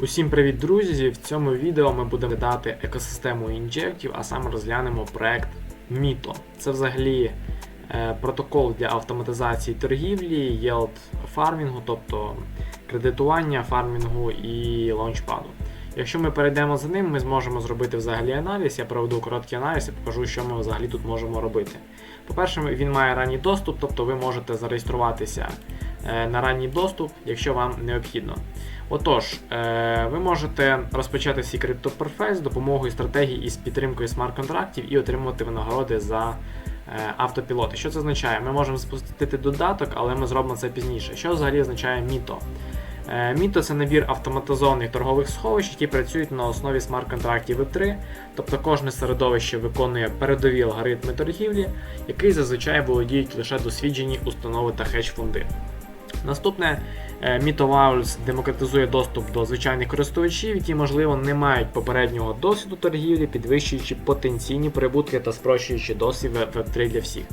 Усім привіт, друзі! В цьому відео ми будемо дати екосистему інжектів, а саме розглянемо проект Mito. Це взагалі е, протокол для автоматизації торгівлі, yield фармінгу, тобто кредитування, фармінгу і лаунчпаду. Якщо ми перейдемо за ним, ми зможемо зробити взагалі аналіз. Я проведу короткий аналіз і покажу, що ми взагалі тут можемо робити. По-перше, він має ранній доступ, тобто ви можете зареєструватися е, на ранній доступ, якщо вам необхідно. Отож, е, ви можете розпочати свій криптопортфель з допомогою стратегії із підтримкою смарт-контрактів і отримувати винагороди за е, автопілоти. Що це означає? Ми можемо запустити додаток, але ми зробимо це пізніше. Що взагалі означає Міто? Е, Міто це набір автоматизованих торгових сховищ, які працюють на основі смарт-контрактів Web3, тобто кожне середовище виконує передові алгоритми торгівлі, які зазвичай володіють лише досвідчені установи та хедж-фонди. Наступне MitoValues демократизує доступ до звичайних користувачів, які, можливо, не мають попереднього досвіду торгівлі, підвищуючи потенційні прибутки та спрощуючи досвід Web3 для всіх.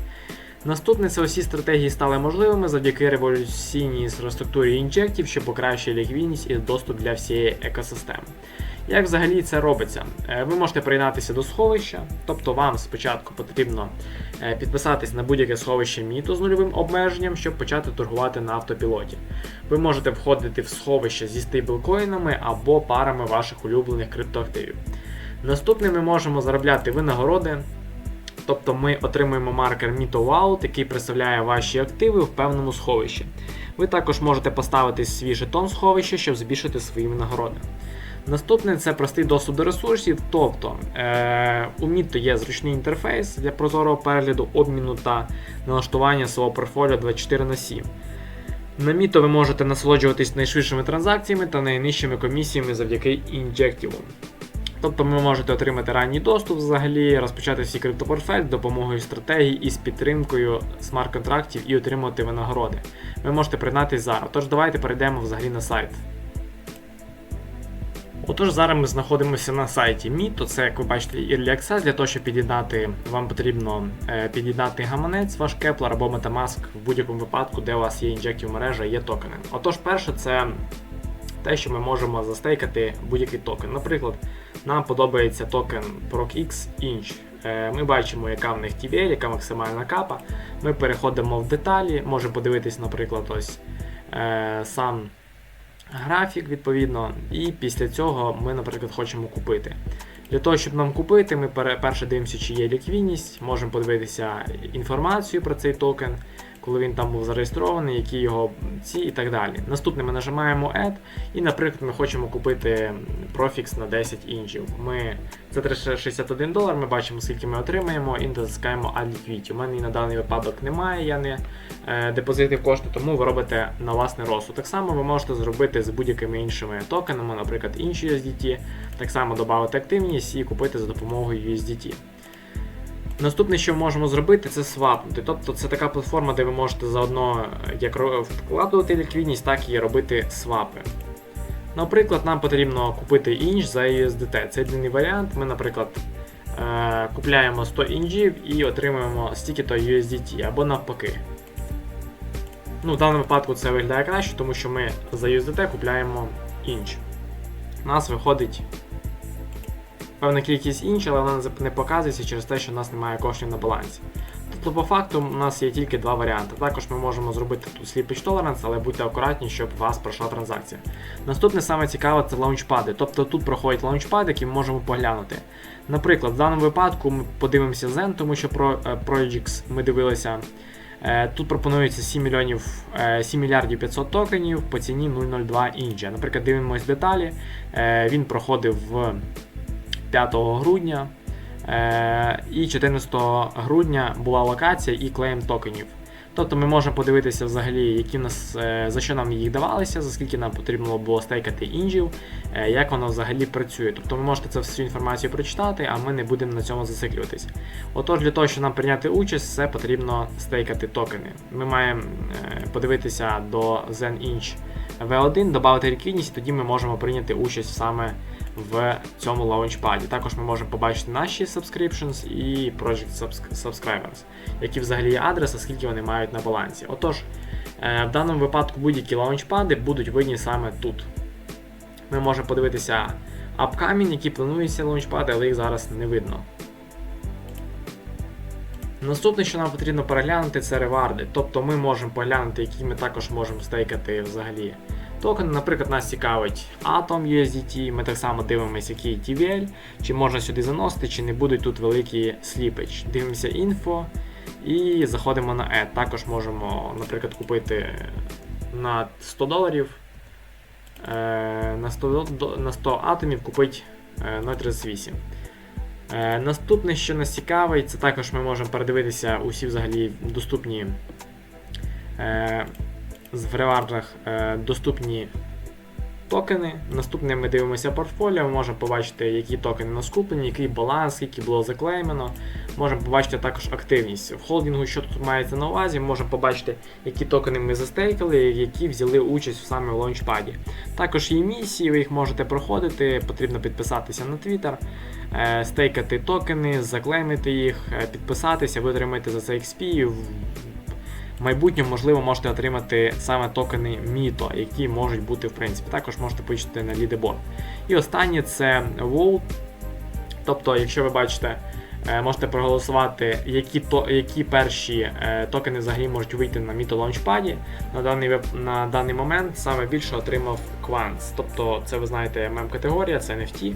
Наступне це усі стратегії стали можливими завдяки революційній інфраструктурі інжектів, що покращує ліквідність і доступ для всієї екосистеми. Як взагалі це робиться? Е, Ви можете приєднатися до сховища, тобто вам спочатку потрібно е, підписатись на будь-яке сховище міто з нульовим обмеженням, щоб почати торгувати на автопілоті. Ви можете входити в сховище зі стейблкоїнами або парами ваших улюблених криптоактивів. Наступне ми можемо заробляти винагороди. Тобто ми отримуємо маркер MitoWallet, який представляє ваші активи в певному сховищі. Ви також можете поставити свій жетон сховища, щоб збільшити свої винагороди. Наступне це простий доступ до ресурсів, тобто е, у Mito є зручний інтерфейс для прозорого перегляду, обміну та налаштування свого портфоліо 24 на 7. На Mito ви можете насолоджуватись найшвидшими транзакціями та найнижчими комісіями завдяки інжектіву. Тобто ви можете отримати ранній доступ взагалі, розпочати свій криптопортфель з допомогою стратегій і з підтримкою смарт-контрактів і отримувати винагороди. Ви можете приєднатися зараз. Тож давайте перейдемо взагалі на сайт. Отож, зараз ми знаходимося на сайті Mito, це, як ви бачите, Early Access. Для того, щоб під'єднати, вам потрібно е, під'єднати гаманець, ваш Kepler або Metamask в будь-якому випадку, де у вас є інжектів мережа, є токени. Отож, перше, це те, що ми можемо застейкати будь-який токен. Наприклад, нам подобається токен ProcX Inch. Е, Ми бачимо, яка в них TVL, яка максимальна капа. Ми переходимо в деталі, можемо подивитись, наприклад, ось е, сам графік, відповідно, і після цього ми, наприклад, хочемо купити. Для того, щоб нам купити, ми перше дивимося, чи є ліквідність, можемо подивитися інформацію про цей токен, коли він там був зареєстрований, які його ці і так далі. Наступне ми нажимаємо Add, і, наприклад, ми хочемо купити профікс на 10 інчів. Ми, Це 361 долар, ми бачимо, скільки ми отримаємо, і натискаємо Add Liquidity. У мене на даний випадок немає, я не е, депозитив кошти, тому ви робите на власний розсуд. Так само ви можете зробити з будь-якими іншими токенами, наприклад, інші USDT, так само додати активність і купити за допомогою USDT. Наступне, що ми можемо зробити, це свапнути. Тобто це така платформа, де ви можете заодно як вкладувати ліквідність, так і робити свапи. Наприклад, нам потрібно купити інч за USDT. Це єдиний варіант. Ми, наприклад, е, купляємо 100 інжів і отримуємо стільки-то USDT або навпаки. Ну, В даному випадку це виглядає краще, тому що ми за USDT купляємо інч. У нас виходить певна кількість інша, але вона не показується через те, що у нас немає коштів на балансі. Тобто, по факту, у нас є тільки два варіанти. Також ми можемо зробити тут slippage tolerance, але будьте акуратні, щоб у вас пройшла транзакція. Наступне саме цікаве це лаунчпади. Тобто тут проходять лаунчпади, які ми можемо поглянути. Наприклад, в даному випадку ми подивимося Zen, тому що про Projects ми дивилися. Тут пропонується 7 мільйонів 7 мільярдів 500 токенів по ціні 0,02 інджа. Наприклад, дивимось деталі. Він проходив в 5 грудня. Е, і 14 грудня була локація і клейм токенів. Тобто ми можемо подивитися взагалі, які нас, е, за що нам їх давалися, за скільки нам потрібно було стейкати інжів, е, як воно взагалі працює. Тобто ви можете це всю інформацію прочитати, а ми не будемо на цьому зациклюватись. Отож, для того, щоб нам прийняти участь, це потрібно стейкати токени. Ми маємо подивитися до ZenInch V1, додати ліквідність, тоді ми можемо прийняти участь саме в цьому лаунчпаді. Також ми можемо побачити наші subscriptions і Project Subscribers, які взагалі є адреси, скільки вони мають на балансі. Отож, е, в даному випадку будь-які лаунчпади будуть видні саме тут. Ми можемо подивитися апкамінь, які плануються лаунчпади, але їх зараз не видно. Наступне, що нам потрібно переглянути, це реварди. Тобто ми можемо поглянути, які ми також можемо стейкати взагалі токени. Наприклад, нас цікавить Atom USDT, ми так само дивимося, який TVL, чи можна сюди заносити, чи не будуть тут великі сліпич. Дивимося інфо і заходимо на E. Також можемо, наприклад, купити на 100 доларів. е, На 100, на 100 атомів купити е, 0,38. Е, Наступне, що нас цікавить, це також ми можемо передивитися усі взагалі доступні з- в ревардах е, доступні токени. Наступне ми дивимося портфоліо, ми можемо побачити, які токени у нас куплені, який баланс, скільки було заклеймено. Можемо побачити також активність. В холдингу, що тут мається на увазі, можемо побачити, які токени ми застейкали, які взяли участь в саме лаунчпаді. Також є місії, ви їх можете проходити, потрібно підписатися на Twitter, е, стейкати токени, заклеймити їх, е, підписатися, ви отримаєте за це XP. В майбутньому, можливо, можете отримати саме токени Міто, які можуть бути в принципі. Також можете почути на лідеборд. І останнє це Vote. Тобто, якщо ви бачите, е, можете проголосувати, які, то, які перші е, токени взагалі можуть вийти на Міто лаунчпаді. На даний, на даний момент саме більше отримав Quants. Тобто, це ви знаєте, мем-категорія, це NFT.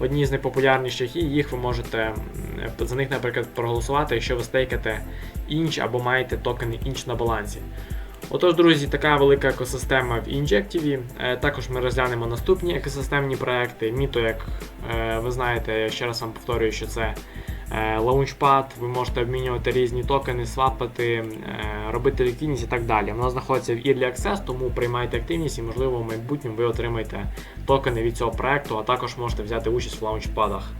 Одні з найпопулярніших, і їх ви можете за них, наприклад, проголосувати, якщо ви стейкате інч або маєте токени інч на балансі. Отож, друзі, така велика екосистема в Injectivі. Е, Також ми розглянемо наступні екосистемні проекти. Міто, як е, ви знаєте, я ще раз вам повторюю, що це е, лаунчпад, ви можете обмінювати різні токени, свапати, е, робити ліквідність і так далі. Воно знаходиться в Early Access, тому приймайте активність і, можливо, в майбутньому ви отримаєте токени від цього проекту, а також можете взяти участь в лаунчпадах.